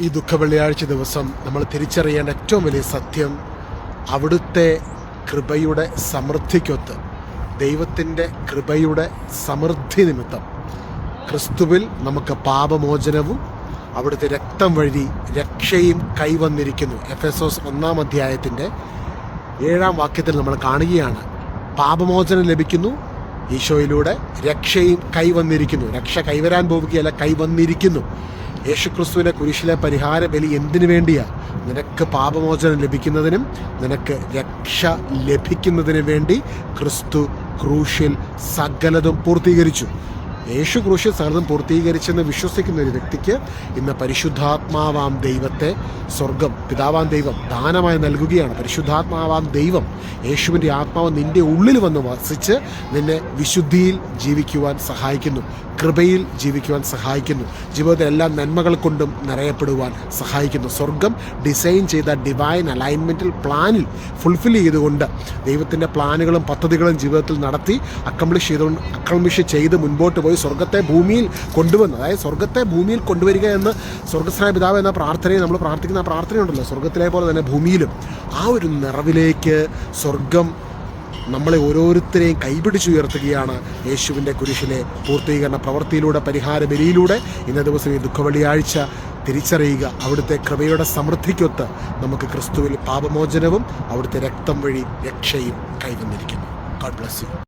ഈ ദുഃഖ വെള്ളിയാഴ്ച ദിവസം നമ്മൾ തിരിച്ചറിയേണ്ട ഏറ്റവും വലിയ സത്യം അവിടുത്തെ കൃപയുടെ സമൃദ്ധിക്കൊത്ത് ദൈവത്തിന്റെ കൃപയുടെ സമൃദ്ധി നിമിത്തം. ക്രിസ്തുവിൽ നമുക്ക് പാപമോചനവും അവിടുത്തെ രക്തം വഴി രക്ഷയും കൈവന്നിരിക്കുന്നു. എഫ് എസ് ഓസ് ഒന്നാം അധ്യായത്തിന്റെ ഏഴാം വാക്യത്തിൽ നമ്മൾ കാണുകയാണ്. പാപമോചനം ലഭിക്കുന്നു ഈശോയിലൂടെ രക്ഷയും കൈവന്നിരിക്കുന്നു. രക്ഷ കൈവരാൻ പോവുകയല്ല കൈവന്നിരിക്കുന്നു. യേശുക്രിസ്തുവിന്റെ കുരിശിലെ പരിഹാര ബലി എന്തിനു വേണ്ടിയാ? നിനക്ക് പാപമോചനം ലഭിക്കുന്നതിനും നിനക്ക് രക്ഷ ലഭിക്കുന്നതിനും വേണ്ടി ക്രിസ്തു ക്രൂശിൽ സകലതും പൂർത്തീകരിച്ചു. യേശു ക്രൂശിൽ സകലതും പൂർത്തീകരിച്ചെന്ന് വിശ്വസിക്കുന്ന ഒരു വ്യക്തിക്ക് ഇന്ന് പരിശുദ്ധാത്മാവാം ദൈവത്തെ സ്വർഗം പിതാവാം ദൈവം ദാനമായി നൽകുകയാണ്. പരിശുദ്ധാത്മാവാം ദൈവം യേശുവിന്റെ ആത്മാവ് നിന്റെ ഉള്ളിൽ വന്ന് വസിച്ച് നിന്നെ വിശുദ്ധിയിൽ ജീവിക്കുവാൻ സഹായിക്കുന്നു കൃപയിൽ ജീവിക്കുവാൻ സഹായിക്കുന്നു ജീവിതത്തിലെ എല്ലാ നന്മകൾ കൊണ്ടും നിറയപ്പെടുവാൻ സഹായിക്കുന്നു. സ്വർഗം ഡിസൈൻ ചെയ്ത ഡിവൈൻ അലൈൻമെന്റിൽ പ്ലാനിൽ ഫുൾഫിൽ ചെയ്തുകൊണ്ട് ദൈവത്തിന്റെ പ്ലാനുകളും പദ്ധതികളും ജീവിതത്തിൽ നടത്തി അക്കംപ്ലിഷ് ചെയ്തുകൊണ്ട് അക്കംപ്ലിഷ് ചെയ്ത് മുൻപോട്ട് പോയി. സ്വർഗത്തെ ഭൂമിയിൽ കൊണ്ടുവന്ന് അതായത് സ്വർഗത്തെ ഭൂമിയിൽ കൊണ്ടുവരിക എന്ന് സ്വർഗസ്നായ പിതാവ് എന്ന പ്രാർത്ഥനയെ നമ്മൾ പ്രാർത്ഥിക്കുന്ന ആ പ്രാർത്ഥനയുണ്ടല്ലോ സ്വർഗത്തിലെ പോലെ തന്നെ ഭൂമിയിലും. ആ ഒരു നിറവിലേക്ക് സ്വർഗം നമ്മളെ ഓരോരുത്തരെയും കൈപിടിച്ചുയർത്തുകയാണ് യേശുവിന്റെ കുരിശിലെ പൂർത്തീകരണ പ്രവൃത്തിയിലൂടെ പരിഹാര ബലിയിലൂടെ. ഇന്നേ ദിവസം ഈ ദുഃഖവെള്ളിയാഴ്ച തിരിച്ചറിയുക അവിടുത്തെ കൃപയുടെ സമൃദ്ധിക്കൊത്ത് നമുക്ക് ക്രിസ്തുവിൽ പാപമോചനവും അവിടുത്തെ രക്തം വഴി രക്ഷയും കൈവന്നിരിക്കുന്നു. God bless you